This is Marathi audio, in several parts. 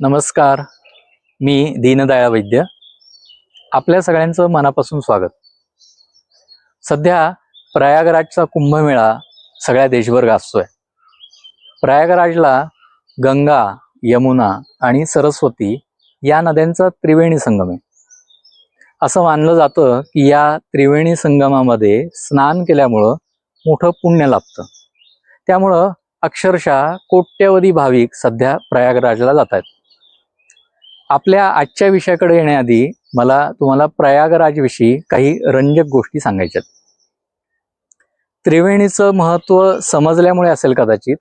नमस्कार. मी दीनदयाळ वैद्य. आपल्या सगळ्यांचं मनापासून स्वागत. सध्या प्रयागराजचा कुंभमेळा सगळ्या देशभर गाजतोय. प्रयागराजला गंगा यमुना आणि सरस्वती या नद्यांचा त्रिवेणी संगम आहे. असं मानलं जातं की या त्रिवेणी संगमामध्ये स्नान केल्यामुळं मोठं पुण्य लाभतं. त्यामुळं अक्षरशः कोट्यवधी भाविक सध्या प्रयागराजला जात आहेत आपल्या आजच्या विषयाकडे येण्याआधी मला तुम्हाला प्रयागराजविषयी काही रंजक गोष्टी सांगायच्यात. त्रिवेणीचं महत्त्व समजल्यामुळे असेल कदाचित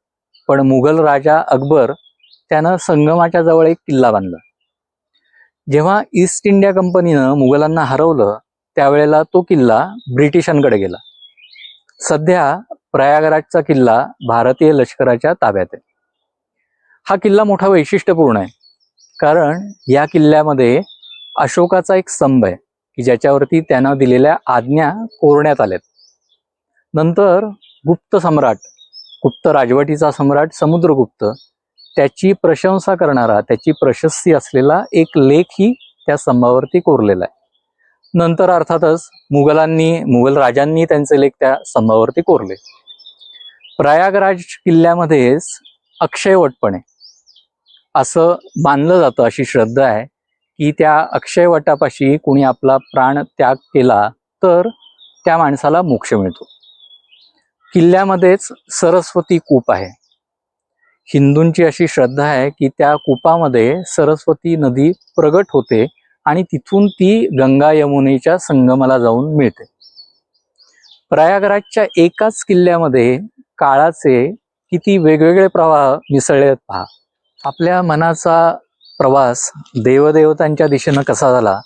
पण मुघल राजा अकबर त्यानं संगमाच्या जवळ एक किल्ला बांधला. जेव्हा ईस्ट इंडिया कंपनीनं मुघलांना हरवलं त्यावेळेला तो किल्ला ब्रिटिशांकडे गेला. सध्या प्रयागराजचा किल्ला भारतीय लष्कराच्या ताब्यात आहे. हा किल्ला मोठा वैशिष्ट्यपूर्ण आहे. कारण या किल्ल्यामध्ये अशोकाचा एक स्तंभ आहे की ज्याच्यावरती त्यानं दिलेल्या आज्ञा कोरण्यात आल्यात. नंतर गुप्त सम्राट गुप्त राजवटीचा सम्राट समुद्रगुप्त त्याची प्रशंसा करणारा त्याची प्रशस्ती असलेला एक लेखही त्या स्तंभावरती कोरलेला आहे. नंतर अर्थातच मुघलांनी मुघल राजांनी त्यांचे लेख त्या स्तंभावरती कोरले. प्रयागराज किल्ल्यामध्येच अक्षयवट पण आहे असं मानलं जातं अशी श्रद्धा आहे की त्या अक्षयवटापाशी कुणी आपला प्राण त्याग केला तर त्या माणसाला मोक्ष मिळतो. किल्ल्यामध्येच सरस्वती कूप आहे. हिंदूंची अशी श्रद्धा आहे की त्या कूपामध्ये सरस्वती नदी प्रगट होते आणि तिथून ती गंगा यमुनेच्या संगमाला जाऊन मिळते. प्रयागराजच्या एकाच किल्ल्यामध्ये काळाचे किती वेगवेगळे प्रवाह मिसळले आहेत पहा. आपल्या मनाचा प्रवास देवदेवतांच्या दिशेनं कसा झाला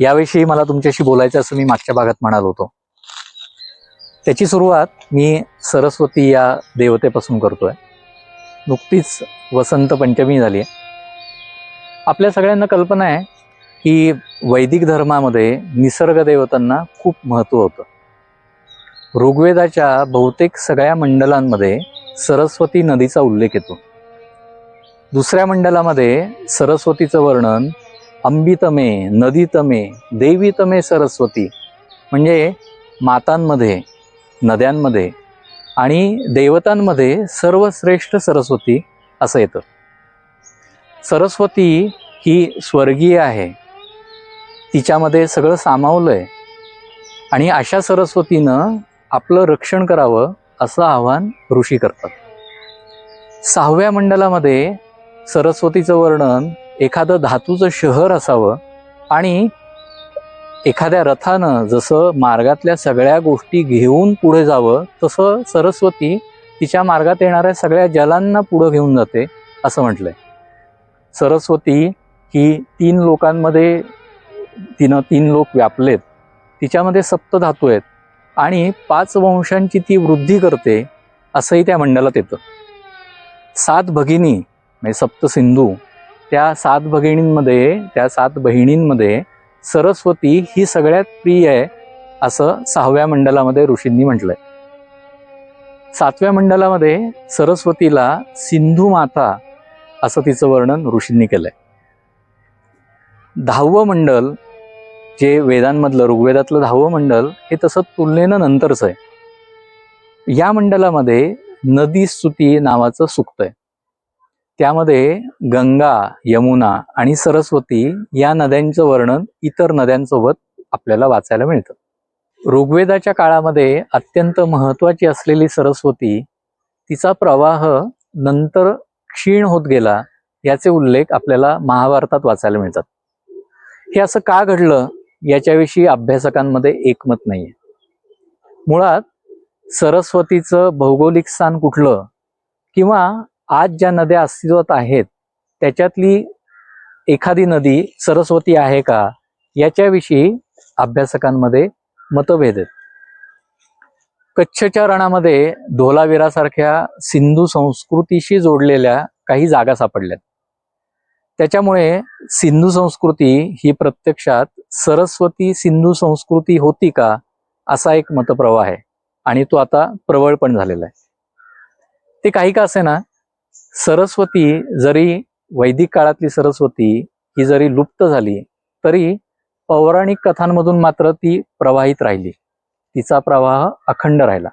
याविषयी मला तुमच्याशी बोलायचं असं मी मागच्या भागात म्हणालो होतो. त्याची सुरुवात मी सरस्वती या देवतेपासून करतोय. नुकतीच वसंत पंचमी झाली आहे. आपल्या सगळ्यांना कल्पना आहे की वैदिक धर्मामध्ये निसर्ग देवतांना खूप महत्त्व होतं. ऋग्वेदाच्या बहुतेक सगळ्या मंडलांमध्ये सरस्वती नदीचा उल्लेख येतो. दुसऱ्या मंडलामध्ये सरस्वतीचं वर्णन अंबितमे नदीतमे देवीतमे सरस्वती म्हणजे मातांमध्ये नद्यांमध्ये आणि देवतांमध्ये सर्वश्रेष्ठ सरस्वती असं येतं. सरस्वती ही स्वर्गीय आहे. तिच्यामध्ये सगळं सामावलं आहे आणि अशा सरस्वतीनं आपलं रक्षण करावं असं आव्हान ऋषी करतात. सहाव्या मंडलामध्ये सरस्वतीचं वर्णन एखादं धातूचं शहर असावं आणि एखाद्या रथानं जसं मार्गातल्या सगळ्या गोष्टी घेऊन पुढे जावं तसं सरस्वती तिच्या मार्गात येणाऱ्या सगळ्या जलांना पुढं घेऊन जाते असं म्हटलंय. सरस्वती ही तीन लोकांमध्ये तिनं तीन लोक व्यापलेत. तिच्यामध्ये सप्त धातू आहेत आणि पाच वंशांची ती वृद्धी करते असंही त्या मंडळात येतं. सात भगिनी म्हणजे सप्तसिंधू त्या सात भगिनींमध्ये त्या सात बहिणींमध्ये सरस्वती ही सगळ्यात प्रिय आहे असं सहाव्या मंडलामध्ये ऋषींनी म्हटलंय. सातव्या मंडलामध्ये सरस्वतीला सिंधू माता असं तिचं वर्णन ऋषींनी केलंय. दहावं मंडल जे वेदांमधलं ऋग्वेदातलं दहावं मंडल हे तसं तुलनेनं नंतरचं आहे. या मंडलामध्ये नदी स्तुती नावाचं सुक्त आहे. त्यामध्ये गंगा यमुना आणि सरस्वती या नद्यांचं वर्णन इतर नद्यांसोबत आपल्याला वाचायला मिळतं. ऋग्वेदाच्या काळामध्ये अत्यंत महत्वाची असलेली सरस्वती तिचा प्रवाह नंतर क्षीण होत गेला याचे उल्लेख आपल्याला महाभारतात वाचायला मिळतात. हे असं का घडलं याच्याविषयी अभ्यासकांमध्ये एकमत नाहीये. मुळात सरस्वतीचं भौगोलिक स्थान कुठलं किंवा आज ज्या नद्या अस्तित्वात आहेत त्याच्यातली एखादी नदी सरस्वती आहे का याच्याविषयी अभ्यासकांमध्ये मतभेद आहेत. कच्छच्या रणामध्ये धोलावीरासारख्या सिंधू संस्कृतीशी जोडलेल्या काही जागा सापडल्यात. त्याच्यामुळे सिंधू संस्कृती ही प्रत्यक्षात सरस्वती सिंधू संस्कृती होती का असा एक मतप्रवाह आहे आणि तो आता प्रबळ पण झालेला आहे. ते काही का असे ना सरस्वती जरी वैदिक काळातली सरस्वती ही जरी लुप्त झाली तरी पौराणिक कथांमधून मात्र ती प्रवाहित राहिली. तिचा प्रवाह अखंड राहिला.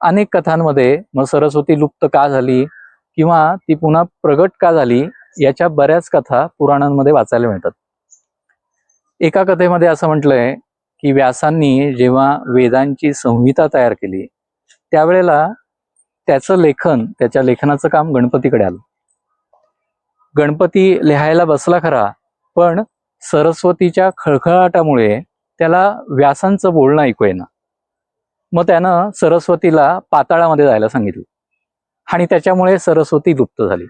अनेक कथांमध्ये मग सरस्वती लुप्त का झाली किंवा ती पुन्हा प्रगट का झाली याच्या बऱ्याच कथा पुराणांमध्ये वाचायला मिळतात. एका कथेमध्ये असं म्हटलंय की व्यासांनी जेव्हा वेदांची संहिता तयार केली त्यावेळेला त्याचं लेखन त्याच्या लेखनाचं काम गणपतीकडे आलं. गणपती लिहायला बसला खरा पण सरस्वतीच्या खळखळाटामुळे त्याला व्यासांचं बोलणं ऐकू येणं. मग त्यानं सरस्वतीला पाताळामध्ये जायला सांगितलं आणि त्याच्यामुळे सरस्वती लुप्त झाली.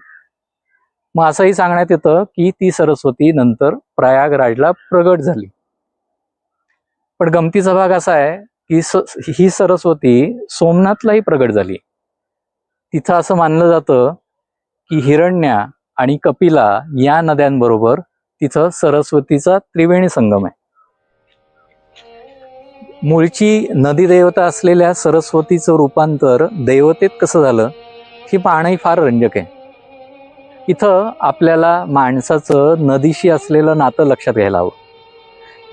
मग असंही सांगण्यात येतं की ती सरस्वती नंतर प्रयागराजला प्रगट झाली. पण गमतीचा भाग असा आहे की स- ही सरस्वती सोमनाथलाही प्रगट झाली. तिथं असं मानलं जातं की हिरण्या आणि कपिला या नद्यांबरोबर तिथं सरस्वतीचा त्रिवेणी संगम आहे. मूळची नदी देवता असलेल्या सरस्वतीचं रूपांतर देवतेत कसं झालं ही पाहणंही फार रंजक आहे. इथं आपल्याला माणसाचं नदीशी असलेलं नातं लक्षात घ्यायला हवं.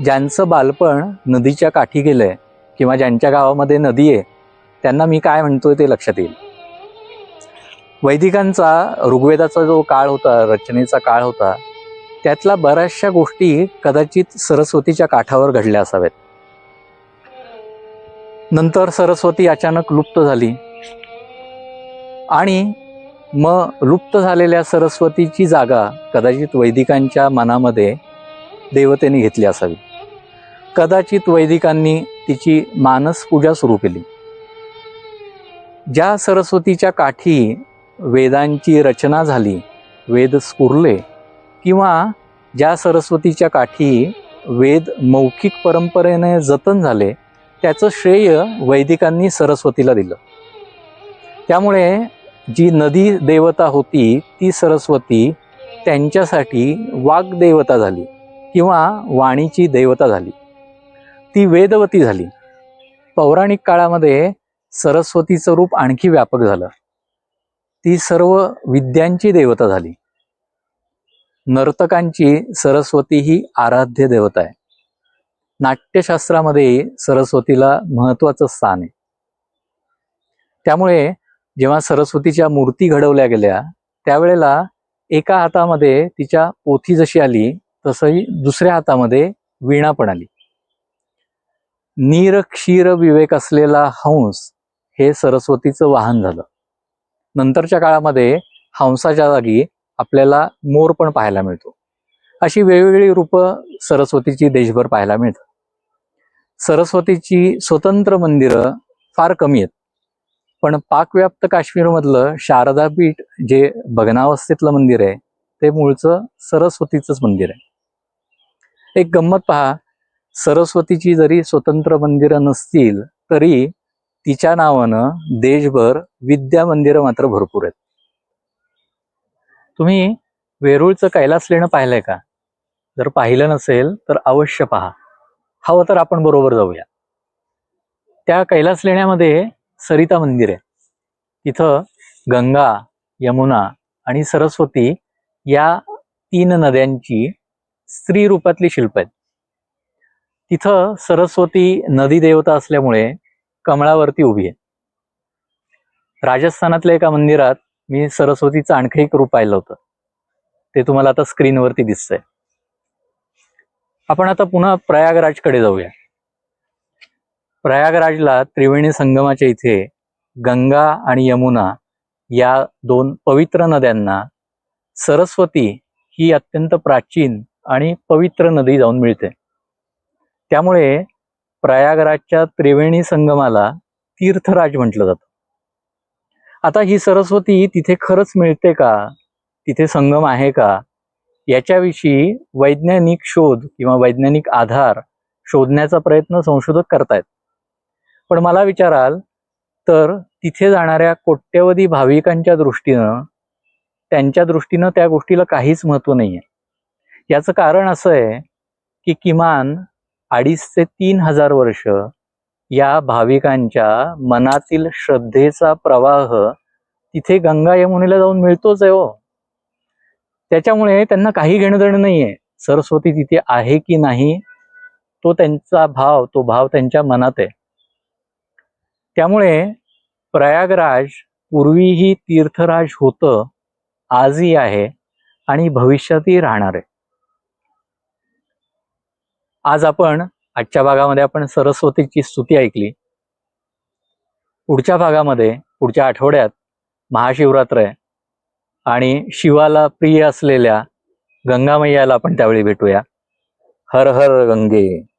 ज्यांचं बालपण नदीच्या काठी गेलंय किंवा ज्यांच्या गावामध्ये नदी आहे त्यांना मी काय म्हणतोय ते लक्षात येईल. वैदिकांचा ऋग्वेदाचा जो काळ होता रचनेचा काळ होता त्यातल्या बऱ्याचशा गोष्टी कदाचित सरस्वतीच्या काठावर घडल्या असाव्यात. नंतर सरस्वती अचानक लुप्त झाली. आणि मग लुप्त झालेल्या सरस्वतीची जागा कदाचित वैदिकांच्या मनामध्ये देवतेने घेतली असावी. कदाचित वैदिकांनी तिची मानस पूजा सुरू केली. ज्या सरस्वतीच्या काठी वेदांची रचना झाली वेद स्फुरले किंवा ज्या सरस्वतीच्या काठी वेद मौखिक परंपरेने जतन झाले त्याचं श्रेय वैदिकांनी सरस्वतीला दिलं. त्यामुळे जी नदी देवता होती ती सरस्वती त्यांच्यासाठी वाग्देवता झाली किंवा वाणीची देवता झाली. ती वेदवती झाली. पौराणिक काळामध्ये सरस्वतीचं रूप आणखी व्यापक झालं. ती सर्व विद्यांची देवता झाली. नर्तकांची सरस्वती ही आराध्य देवता आहे. नाट्यशास्त्रामध्ये सरस्वतीला महत्वाचं स्थान आहे. त्यामुळे जेव्हा सरस्वतीच्या मूर्ती घडवल्या गेल्या त्यावेळेला एका हातामध्ये तिच्या पोथी जशी आली तसंही दुसऱ्या हातामध्ये वीणा पण आली. नीर क्षीर विवेक असलेला हंस हे सरस्वतीचं वाहन झालं. नंतरच्या काळामध्ये हंसाच्या जागी आपल्याला मोर पण पाहायला मिळतो. अशी वेगवेगळी रूपं सरस्वतीची देशभर पाहायला मिळतात. सरस्वतीची स्वतंत्र मंदिरं फार कमी आहेत. पण पाकव्याप्त काश्मीरमधलं शारदापीठ जे भग्नावस्थेतलं मंदिर आहे ते मूळचं सरस्वतीचंच मंदिर आहे. एक गंमत पहा सरस्वतीची जरी स्वतंत्र मंदिरं नसतील तरी तिच्या नावानं देशभर विद्या मंदिरं मात्र भरपूर आहेत. तुम्ही वेरूळचं कैलास लेणं पाहिलंय का? जर पाहिलं नसेल तर अवश्य पहा. हवं तर आपण बरोबर जाऊया. त्या कैलास लेण्यामध्ये सरिता मंदिर आहे. तिथं गंगा यमुना आणि सरस्वती या तीन नद्यांची स्त्री रूपातली शिल्प आहेत. तिथं सरस्वती नदी देवता असल्यामुळे कमळावरती उभी आहे. राजस्थानातल्या एका मंदिरात मी सरस्वतीचं आणखी एक रूप पाहिलं होतं. ते तुम्हाला आता स्क्रीनवरती दिसतंय. आपण आता पुन्हा प्रयागराजकडे जाऊया. प्रयागराजला त्रिवेणी संगमाच्या इथे गंगा आणि यमुना या दोन पवित्र नद्यांना सरस्वती ही अत्यंत प्राचीन आणि पवित्र नदी जाऊन मिळते. त्यामुळे प्रयागराजच्या त्रिवेणी संगमाला तीर्थराज म्हटलं जातं. आता ही सरस्वती तिथे खरंच मिळते का? तिथे संगम आहे का? याच्याविषयी वैज्ञानिक शोध किंवा वैज्ञानिक आधार शोधण्याचा प्रयत्न संशोधक करतायत. पण मला विचाराल तर तिथे जाणाऱ्या कोट्यवधी भाविकांच्या दृष्टीनं त्यांच्या दृष्टीनं त्या गोष्टीला काहीच महत्त्व नाहीये. याचं कारण असं आहे की किमान अडीच ते तीन हजार वर्ष या भाविकांच्या मनातील श्रद्धेचा प्रवाह तिथे गंगा यमुनेला जाऊन मिळतोच आहे हो. त्याच्यामुळे त्यांना काही घेणं देणं नाहीये. सरस्वती तिथे आहे की नाही तो त्यांचा भाव तो भाव त्यांच्या मनात आहे. त्यामुळे प्रयागराज पूर्वीही तीर्थराज होतं आजही आहे आणि भविष्यातही राहणार आहे. आज आपण आजच्या भागामध्ये आपण सरस्वतीची स्तुती ऐकली. पुढच्या भागामध्ये पुढच्या आठवड्यात महाशिवरात्र आहे आणि शिवाला प्रिय असलेल्या गंगामय्याला आपण त्यावेळी भेटूया. हर हर गंगे.